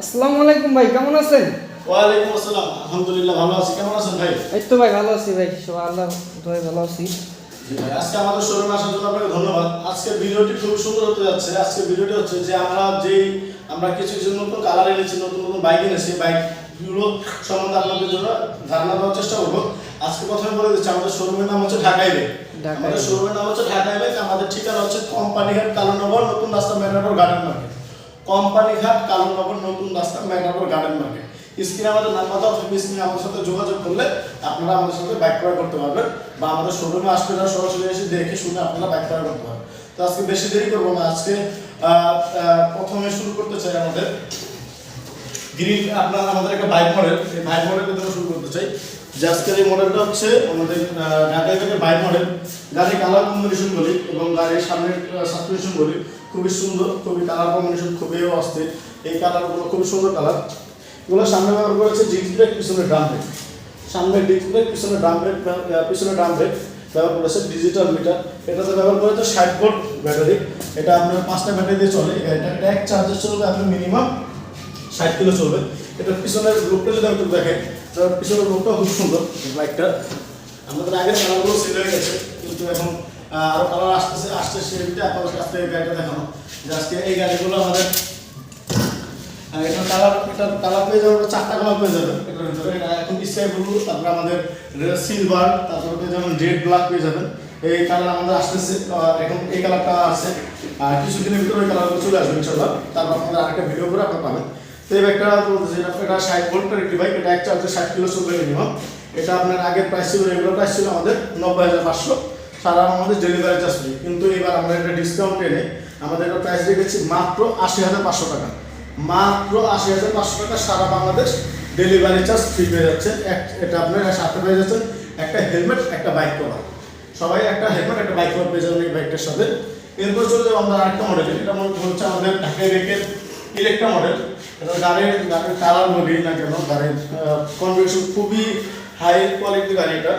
আসসালামু আলাইকুম ভাই কেমন আছেন? ওয়ালাইকুম আসসালাম আলহামদুলিল্লাহ ভালো আছি কেমন আছেন ভাই? এই তো ভাই ভালো আছি ভাই সবাই আল্লাহ দোয়ায় ভালো আছি। আজকে আমাদের শোরুমে আসার জন্য আপনাকে ধন্যবাদ। আজকে ভিডিওটি খুব সুন্দর হতে যাচ্ছে। আজকে ভিডিওটি হচ্ছে যে আমরা যেই আমরা কিছু কিছু নতুন কালার এনেছি নতুন নতুন বাইক এনেছি বাইকগুলো সম্বন্ধে আপনাদের জন্য ধারণা দেওয়ার চেষ্টা করব। আজকে প্রথমে বলে দিচ্ছি আমাদের শোরুমের নাম হচ্ছে ঢাকাই ঢাকাই আমাদের শোরুমের নাম হচ্ছে ঢাকাই বাইক আমাদের ঠিকানা হচ্ছে কোম্পানি ঘাট কালনগর নতুন রাস্তা মেটাডোর গার্ডেন মার্কেট। কোম্পানি ঘাট কালনগর। গার্ডেন মার্কেট স্ক্রিনে আমাদের স্ক্রিনে আমাদের সাথে যোগাযোগ করলে আপনারা আমাদের সাথে বাইক ক্রয় করতে পারবেন বা আমাদের শোরুমে সরাসরি এসে দেখে শুনে আপনারা বাইক ক্রয় করতে পারবেন। তো আজকে বেশি দেরি না, আজকে প্রথমে শুরু করতে চাই আমাদের। গ্রিন আমাদের একটা বাইক মডেল এই বাইক শুরু করতে চাই। যে আজকের এই মডেলটা হচ্ছে আমাদের থেকে বাইক মডেল গাড়ির কালার কম্বিনেশন বলি এবং গাড়ির সামনের বলি। খুবই সুন্দর, খুবই কালার কম্বিনেশন খুবই অস্থির। এই কালারগুলো খুবই সুন্দর কালার। এগুলো সামনে ব্যবহার করেছে ডিস্ক ব্রেক পিছনে ড্রাম ব্রেক সামনে ডিস্ক ব্রেক পিছনে ড্রাম ব্রেক পিছনে ড্রাম ব্রেক ব্যবহার করেছে ডিজিটাল মিটার এটাতে ব্যবহার করেছে ষাট ভোল্ট ব্যাটারি এটা আপনার পাঁচটা ব্যাটারি দিয়ে চলে। এটা এক চার্জে চলবে, আপনার মিনিমাম ষাট কিলো চলবে। এটা পিছনের লুকটা যদি আমি দেখেন তার পিছনের লুকটা খুব সুন্দর বাইকটা আমাদের আগের কালারগুলো সেল হয়ে গেছে, কিন্তু এখন আরও আরও কালার আসতেছে, আসছে সেটা আপনাদের কাছ থেকে গাড়িটা দেখানো যে আজকে এই গাড়িগুলো আমাদের এটা এটা চারটা পেয়ে এখন আমাদের সিলভার রেড পেয়ে যাবেন এই কালার আমাদের আসতেছে এখন এই কালারটা আর ভিতরে ওই চলে আসবে তারপর আরেকটা ভিডিও করে আপনারা পাবেন। তো এই বলতেছি, এটা ষাট কিলো এটা আপনার আগের প্রাইস ছিল রেগুলার প্রাইস ছিল আমাদের নব্বই হাজার পাঁচশো। সারা আমাদের ডেলিভারি চার্জ কিন্তু এবার আমরা একটা ডিসকাউন্ট এনে আমাদের প্রাইস রেখেছি মাত্র আশি হাজার পাঁচশো টাকা। মাত্র আশি হাজার পাঁচশো টাকা সারা বাংলাদেশ ডেলিভারি চার্জ ফ্রি পেয়ে যাচ্ছে এটা আপনার সাথে পেয়ে যাচ্ছেন একটা হেলমেট একটা বাইক কভার সবাই একটা হেলমেট একটা বাইক কভার পেয়ে যাবেন এই বাইকটার সাথে। এরপর চলে যাব আমরা আরেকটা মডেল এটা মনে হচ্ছে আমাদের ঢাকায় রেখের ইলেকট্রা মডেল এটা গাড়ির গাড়ির কালার বলি না কেন, গাড়ির কনফিগারেশন খুবই হাই কোয়ালিটি গাড়ি এটা।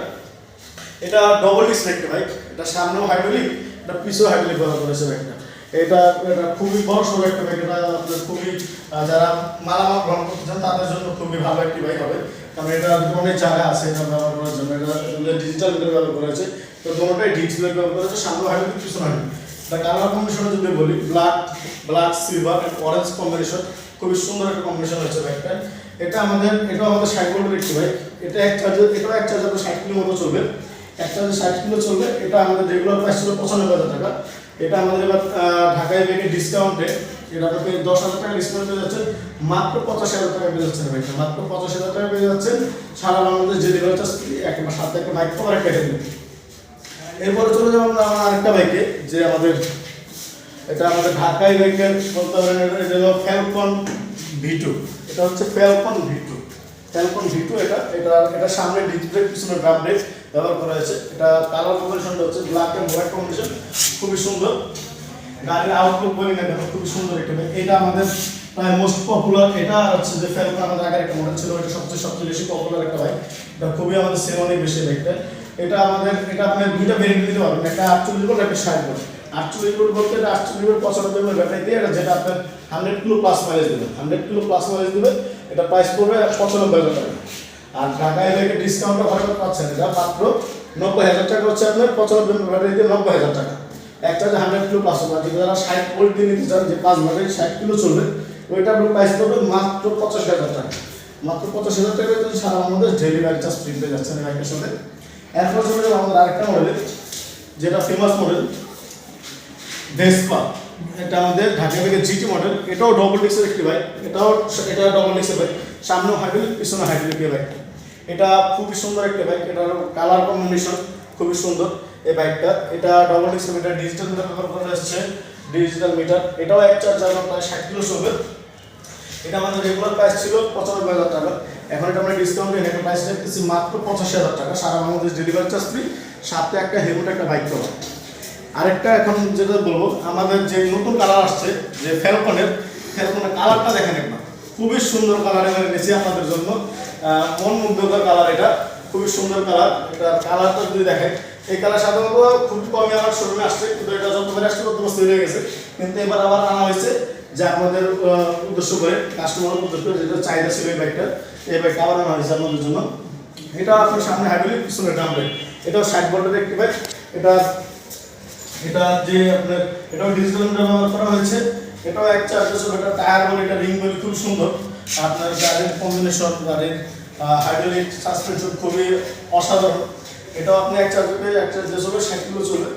এটা ডবল ডিস্ক একটা বাইক এটা সামনেও হাইড্রোলিক এটা পিছেও হাইড্রোলিক ব্যবহার করেছে বাইকটা এটা এটা খুবই বড় সড়ো একটা বাইক এটা খুবই যারা মালামাল গ্রহণ করতে চান, তাদের জন্য খুবই ভালো একটি বাইক হবে। কারণ এটা অনেক জায়গা আছে, এটা ব্যবহার করার জন্য। এটা ডিজিটাল মিটার ব্যবহার করেছে তো দুটোটাই ডিজিটাল ব্যবহার করেছে সামনে হাইড্রোলিক পিছনে হাইড্রোলিক এটা কালার কম্বিনেশন যদি বলি black black silver orange combination খুবই সুন্দর একটা কম্বিনেশন হয়েছে বাইকটা এটা আমাদের এটা আমাদের ভোল্টের একটি বাইক এটা এক চার্জে এটাও এক চার্জে ষাট কিলো মতো চলবে। চলবে, এটা আমাদের ছিল টাকা। এটা আমাদের এবার ঢাকায় ডিসকাউন্টে দশ হাজার টাকা ডিসকাউন্ট মাত্র হাজার টাকা পেয়ে যাচ্ছেন মাত্র হাজার টাকা পেয়ে যাচ্ছেন। সারা ডেলিভারি চার্জ একটা বাইক একটা এরপরে চলে আমরা আরেকটা বাইকে যে আমাদের, এটা আমাদের এটা হলো এটা হচ্ছে এটা এটা এটা সামনে ডিসপ্লে পিছনে ব্রেক ব্যবহার করা হয়েছে। এটা কালার কম্বিনেশনটা হচ্ছে ব্ল্যাক অ্যান্ড হোয়াইট কম্বিনেশন খুবই সুন্দর। গাড়ির আউটলুক বলি না কেন, খুবই সুন্দর বাইক এটা আমাদের প্রায় মোস্ট পপুলার এটা হচ্ছে যে ফ্যালকন আমাদের আগের একটা মডেল ছিল, এটা সবচেয়ে সবচেয়ে বেশি পপুলার একটা বাইক এটা খুবই আমাদের সেল অনেক বেশি বাইকটা এটা আমাদের, এটা আপনি দুইটা ভেরিয়েন্ট দিতে পারবেন। একটা আটচল্লিশ ভোল্ট একটা ষাট ভোল্ট আটচল্লিশ ভোল্ট বলতে এটা আটচল্লিশ ভোল্ট পঁচানব্বই ভোল্ট ব্যাটারি দিয়ে এটা যেটা আপনার হান্ড্রেড কিলো প্লাস মাইলেজ দেবে। হান্ড্রেড কিলো প্লাস মাইলেজ দেবে, এটা প্রাইস পড়বে পঁচানব্বই হাজার টাকা। আর ঢাকায় থেকে ডিসকাউন্টটা হঠাৎ পাচ্ছেন। এটা মাত্র নব্বই হাজার টাকা হচ্ছে আপনার পঁচানব্বই ব্যাটারি নব্বই হাজার টাকা। একটা যে হান্ড্রেড কিলো হবে আর যদি যারা ষাট ভোল্ট দিয়ে নিতে চান, যে পাঁচ ব্যাটারি ষাট কিলো চলবে, ওইটা আপনার প্রাইস পড়বে মাত্র পঁচাশি হাজার টাকা। মাত্র পঁচাশি হাজার টাকা যদি সারা আমাদের ডেলিভারি চার্জ ফ্রি পেয়ে যাচ্ছেন এই বাইকের সাথে। এরপর চলে যাব আমাদের আরেকটা মডেল যেটা ফেমাস মডেল ভেসপা এটা আমাদের ঢাকা থেকে জিটি মডেল এটাও ডবল ডিক্সের একটি বাইক এটাও, এটা ডবল ডিক্সের বাইক সামনেও হাইড্রোলিক পিছনে হাইড্রোলিক বাইক এটা খুবই সুন্দর একটা বাইক এটার কালার কম্বিনেশন খুবই সুন্দর এই বাইকটা এটা ডবল ডিক্সের মিটার ডিজিটাল মিটার ব্যবহার করা যাচ্ছে ডিজিটাল মিটার এটাও এক চার্জ আপনার প্রায় ষাট কিলো চলবে এটা আমাদের রেগুলার প্রাইস ছিল পঁচানব্বই হাজার টাকা। এখন এটা আমরা ডিসকাউন্টে এটা প্রাইস রাখতেছি মাত্র পঁচাশি হাজার টাকা। সারা বাংলাদেশ ডেলিভারি চার্জ ফ্রি সাথে একটা হেলমেট একটা বাইক পাবো। আরেকটা এখন যেটা বলব, আমাদের যে নতুন কালার আসছে, যে ফ্যালকনের ফ্যালকনের কালারটা দেখেন একবার। খুবই সুন্দর কালার এখানে এনেছি আপনাদের জন্য। মন মুগ্ধকর কালার এটা, খুবই সুন্দর কালার এটা কালারটা যদি দেখেন, এই কালার সাধারণত খুব কমই আমার শোরুমে আসছে, কিন্তু এটা যতবার আসছে তত হয়ে গেছে। কিন্তু এবার আবার আনা হয়েছে যে আপনাদের উদ্দেশ্য করে কাস্টমার উদ্দেশ্য করে, যেটা চাহিদা ছিল এই বাইকটা এই ব্যাগটা আবার আনা হয়েছে আপনাদের জন্য। এটা আপনার সামনে হাইড্রোলিক পিছনে ব্রেক এটাও ষাট ভোল্টের একটি বাইক এটা এটা যে আপনার, এটাও ডিজিটাল ব্যবহার করা হয়েছে। এটাও এক চার্জেস এটা টায়ার বলে, এটা রিং বলে খুব সুন্দর। আপনার গাড়ির কম্বিনেশন গাড়ির হাইড্রোলিক সাসপেনশন খুবই অসাধারণ। এটাও আপনি এক চার্জে পেয়ে এক চার্জেস হবে ষাট কিলো চলে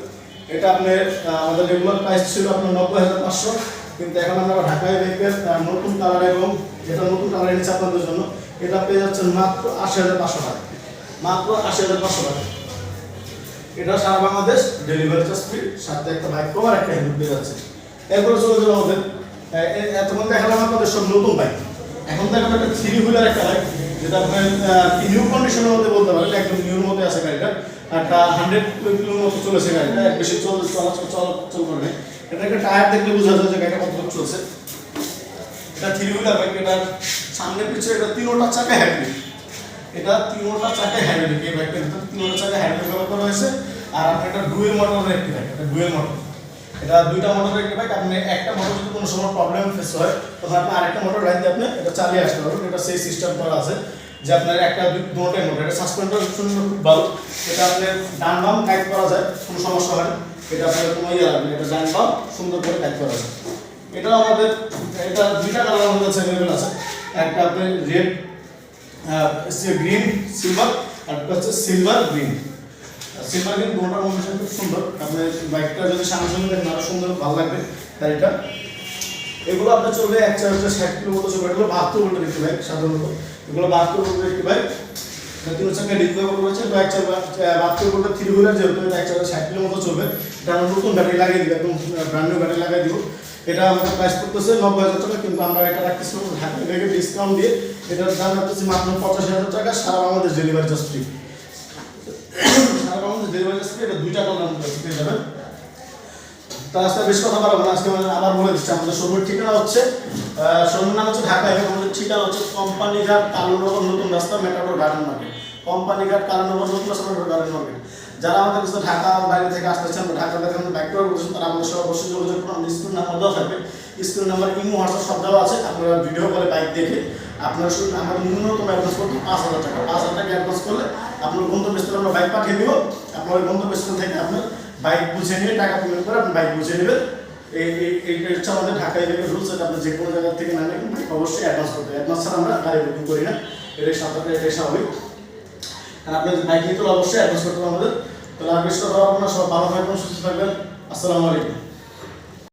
এটা আপনার আমাদের রেগুলার প্রাইস ছিল আপনার নব্বই হাজার পাঁচশো। কিন্তু এখন আমরা ঢাকায় বাইকের নতুন কালার এবং যেটা নতুন কালার এনেছে আপনাদের জন্য, এটা পেয়ে যাচ্ছেন মাত্র আশি হাজার পাঁচশো টাকা। মাত্র আশি হাজার পাঁচশো টাকা। এটা সারা বাংলাদেশ ডেলিভারি চার্জ ফ্রি সাথে একটা বাইক কভার একটা হেলমেট পেয়ে যাচ্ছে এরপরে চলে যাব আমাদের এতক্ষণ দেখালাম আপনাদের সব নতুন বাইক এখন দেখাবো একটা থ্রি হুইলার একটা বাইক যেটা আপনার নিউ কন্ডিশনের মধ্যে বলতে পারেন একদম নিউর মধ্যে আছে গাড়িটা। একটা হান্ড্রেড কিলোর মতো চলেছে গাড়িটা বেশি চল চলাচল চলাচল করে এটা একটা টায়ার দেখলে বোঝা যায় যে গাড়িটা কতটুকু চলছে। এটা থ্রি হুইলার বাইক এটার সামনে পিছনে এটা তিনোটা চাকা হ্যান্ডেল এটা তিনোটা চাকা হ্যান্ডেল এই বাইকটা তিনোটা চাকা হ্যান্ডেল ব্যবহার করা হয়েছে। আর আপনার এটা ডুয়েল মোটরের একটি বাইক এটা ডুয়েল মোটর এটা দুইটা মোটরের একটি বাইক আপনি একটা মোটর যদি কোনো সময় প্রবলেম ফেস হয়, তখন আপনি আরেকটা মোটর দিয়ে আপনি এটা চালিয়ে আসতে পারবেন। এটা সেই সিস্টেম করা আছে যে আপনার একটা দুটোটাই মোটর এটা সাসপেন্ডার খুব ভালো। এটা আপনার ডান বাম টাইট করা যায়, কোনো সমস্যা হয় এটা আপনার কোনো ইয়ে লাগবে এটা ডান বাম সুন্দর করে টাইট করা যায়। এটাও আমাদের এটা দুইটা কালার আমাদের অ্যাভেলেবল আছে। একটা আপনার রেড গ্রিন সিলভার আর একটা হচ্ছে সিলভার গ্রিন সিলভার কম্বিনেশন খুব সুন্দর। আপনার বাইকটা যদি সামনে দেখেন সুন্দর, ভালো লাগবে গাড়িটা। এগুলো আপনার চলবে এক চার্জে ষাট কিলো মতো চলবে। এগুলো বাহাত্তর ভোল্টের একটি বাইক সাধারণত। এগুলো বাহাত্তর ভোল্টের একটি বাইক তিন চাকা বোর্ড রয়েছে তো এক বাহাত্তর ভোল্টের থ্রি হুইলার যেহেতু এক ষাট কিলো মতো চলবে। এটা আমরা নতুন ব্যাটারি লাগিয়ে দিব, একদম ব্র্যান্ড নিউ ব্যাটারি লাগিয়ে দিব। এটা আমাদের প্রাইস করতেছে নব্বই হাজার টাকা, কিন্তু আমরা এটা রাখতেছি ঢাকা ডিসকাউন্ট দিয়ে। এটার দাম রাখতেছি মাত্র পঁচাশি হাজার টাকা, সারা বাংলাদেশ ডেলিভারি চার্জ ফ্রি সারা বাংলাদেশ ডেলিভারি চার্জ এটা দুইটা কালার পেয়ে যাবেন। তো আজকে বেশ কথা না, আজকে বলে আমাদের হচ্ছে নাম হচ্ছে ঢাকা নতুন রাস্তা গার্ডেন কোম্পানিঘাট নতুন গার্ডেন যারা আমাদের ঢাকা বাইরে থেকে করে বলছেন তারা নাম্বার নাম্বার হোয়াটসঅ্যাপ সব আছে। আপনারা ভিডিও কলে বাইক দেখে আপনারা শুধু আমাদের ন্যূনতম পাঁচ হাজার টাকা। পাঁচ হাজার টাকা করলে আপনার গন্তব্যস্থলে আমরা বাইক পাঠিয়ে দিব। আপনার ওই গন্তব্যস্থল থেকে আপনি বাইক বুঝে নিয়ে টাকা পেমেন্ট করে আপনি বাইক বুঝে নেবেন। এই, এই- এইটা হচ্ছে আমাদের ঢাকায় যে রুলস এটা আপনি যে কোনো জায়গা থেকে না নেবেন অবশ্যই অ্যাডভান্স করতে হবে। অ্যাডভান্স ছাড়া আমরা গাড়ি বুকিং করি না। এটাই সাধারণ, এটাই স্বাভাবিক। আর আপনি বাইক নিয়ে তো অবশ্যই অ্যাডভান্স করতে হবে আমাদের। তাহলে আর সব ভালো থাকবেন, সুস্থ থাকবেন। আসসালামু আলাইকুম।